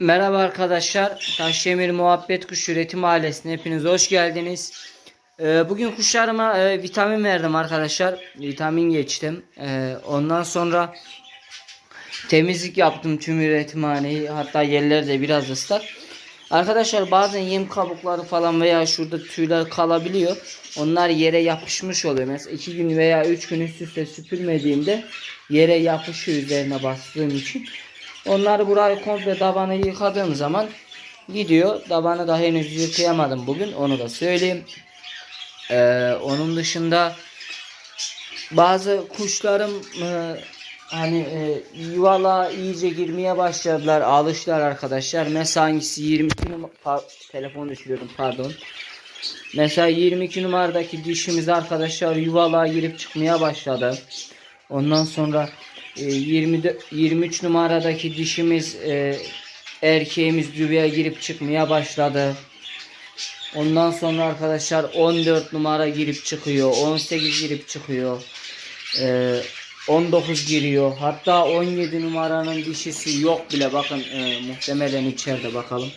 Merhaba arkadaşlar. Taşyemir Muhabbet Kuş Üretim Ailesi'ne hepiniz hoş geldiniz. Ee, bugün kuşlarıma e, vitamin verdim arkadaşlar. Vitamin geçtim. Ee, ondan sonra temizlik yaptım tüm üretimhaneyi. Hatta yerleri de biraz ıslak. Arkadaşlar bazen yem kabukları falan veya şurada tüyler kalabiliyor. Onlar yere yapışmış oluyor. Mesela iki gün veya üç gün üst üste süpürmediğimde yere yapışıyor üzerine bastığım için. Onları burayı komple tabanı yıkadığım zaman gidiyor. Tabanı da henüz yıkayamadım bugün. Onu da söyleyeyim. Ee, onun dışında bazı kuşlarım e, hani e, yuvala iyice girmeye başladılar. Alıştılar arkadaşlar. Mesela hangisi 22 numara telefon düşürüyorum pardon. Mesela 22 numaradaki dişimiz arkadaşlar yuvala girip çıkmaya başladı. Ondan sonra 20 23 numaradaki dişimiz e, erkeğimiz düveye girip çıkmaya başladı. Ondan sonra arkadaşlar 14 numara girip çıkıyor. 18 girip çıkıyor. E, 19 giriyor. Hatta 17 numaranın dişisi yok bile. Bakın e, muhtemelen içeride bakalım.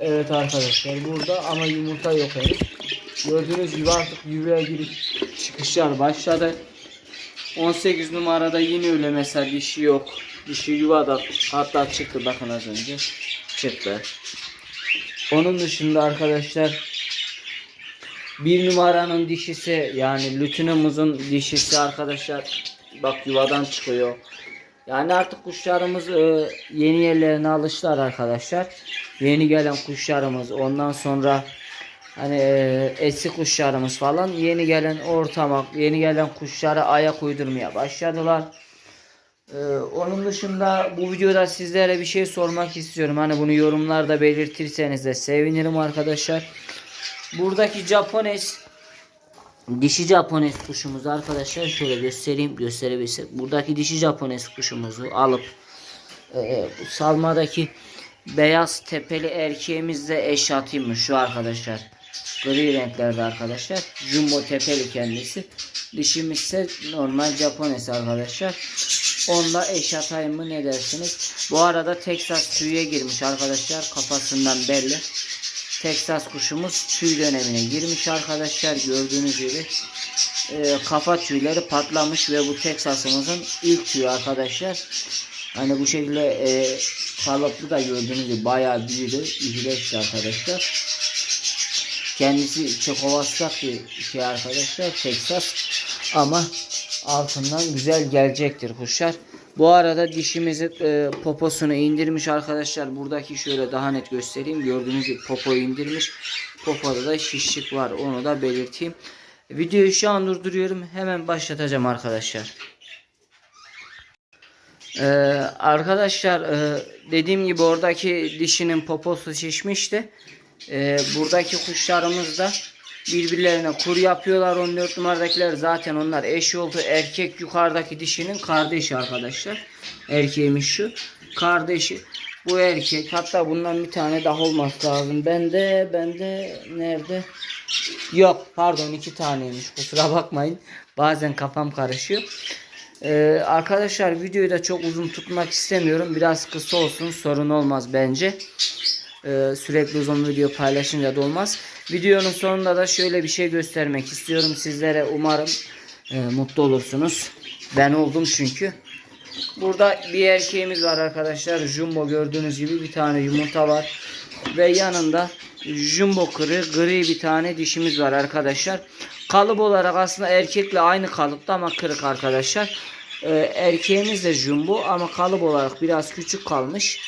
Evet arkadaşlar burada ama yumurta yok. Gördüğünüz gibi artık yuvaya girip çıkışlar başladı. 18 numarada yine öyle mesela dişi yok. Dişi yuvada hatta çıktı bakın az önce. Çıktı. Onun dışında arkadaşlar bir numaranın dişisi yani lütünümüzün dişisi arkadaşlar bak yuvadan çıkıyor. Yani artık kuşlarımız e, yeni yerlerine alıştılar arkadaşlar. Yeni gelen kuşlarımız ondan sonra hani e, eski kuşlarımız falan yeni gelen ortama yeni gelen kuşlara ayak uydurmaya başladılar. E, onun dışında bu videoda sizlere bir şey sormak istiyorum. Hani bunu yorumlarda belirtirseniz de sevinirim arkadaşlar. Buradaki Japones dişi Japones kuşumuzu arkadaşlar şöyle göstereyim gösterebilirsek. Buradaki dişi Japones kuşumuzu alıp e, salmadaki beyaz tepeli erkeğimizle eş atayım mı şu arkadaşlar. Gri renklerde arkadaşlar. Jumbo tepeli kendisi. Dişimiz ise normal Japones arkadaşlar. Onunla eş atayım mı ne dersiniz? Bu arada Texas tüye girmiş arkadaşlar. Kafasından belli. Texas kuşumuz tüy dönemine girmiş arkadaşlar. Gördüğünüz gibi e, kafa tüyleri patlamış ve bu Texas'ımızın ilk tüyü arkadaşlar. Hani bu şekilde e, kalıplı da gördüğünüz gibi bayağı büyüdü. İyileşti arkadaşlar. Kendisi Çekovasyak bir şey arkadaşlar. Texas. Ama altından güzel gelecektir kuşlar. Bu arada dişimizi e, poposunu indirmiş arkadaşlar. Buradaki şöyle daha net göstereyim. Gördüğünüz gibi popoyu indirmiş. Popoda da şişlik var. Onu da belirteyim. Videoyu şu an durduruyorum. Hemen başlatacağım arkadaşlar. Ee, arkadaşlar e, dediğim gibi oradaki dişinin poposu şişmişti. Ee, buradaki kuşlarımız da birbirlerine kur yapıyorlar. 14 numaradakiler zaten onlar eş oldu. Erkek yukarıdaki dişinin kardeşi arkadaşlar. Erkeğimiz şu. Kardeşi. Bu erkek. Hatta bundan bir tane daha olması lazım. Bende bende nerede? Yok pardon iki taneymiş. Kusura bakmayın. Bazen kafam karışıyor. Ee, arkadaşlar videoyu da çok uzun tutmak istemiyorum. Biraz kısa olsun sorun olmaz bence. Ee, sürekli uzun video paylaşınca da olmaz. Videonun sonunda da şöyle bir şey göstermek istiyorum sizlere. Umarım e, mutlu olursunuz. Ben oldum çünkü. Burada bir erkeğimiz var arkadaşlar. Jumbo gördüğünüz gibi bir tane yumurta var. Ve yanında jumbo kırı gri bir tane dişimiz var arkadaşlar. Kalıp olarak aslında erkekle aynı kalıpta ama kırık arkadaşlar. Ee, erkeğimiz de jumbo ama kalıp olarak biraz küçük kalmış.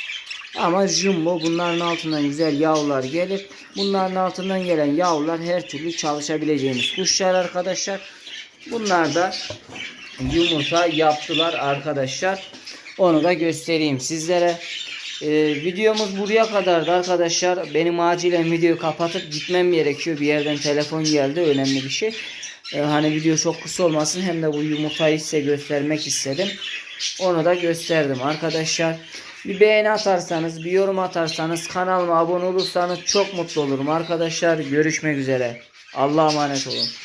Ama jumbo bunların altından güzel yavrular gelir. Bunların altından gelen yavrular her türlü çalışabileceğimiz kuşlar arkadaşlar. Bunlar da yumurta yaptılar arkadaşlar. Onu da göstereyim sizlere. Ee, videomuz buraya kadardı arkadaşlar. Benim acilen videoyu kapatıp gitmem gerekiyor. Bir yerden telefon geldi. Önemli bir şey. Ee, hani video çok kısa olmasın. Hem de bu yumurtayı size göstermek istedim. Onu da gösterdim arkadaşlar. Bir beğeni atarsanız, bir yorum atarsanız, kanalıma abone olursanız çok mutlu olurum arkadaşlar. Görüşmek üzere. Allah'a emanet olun.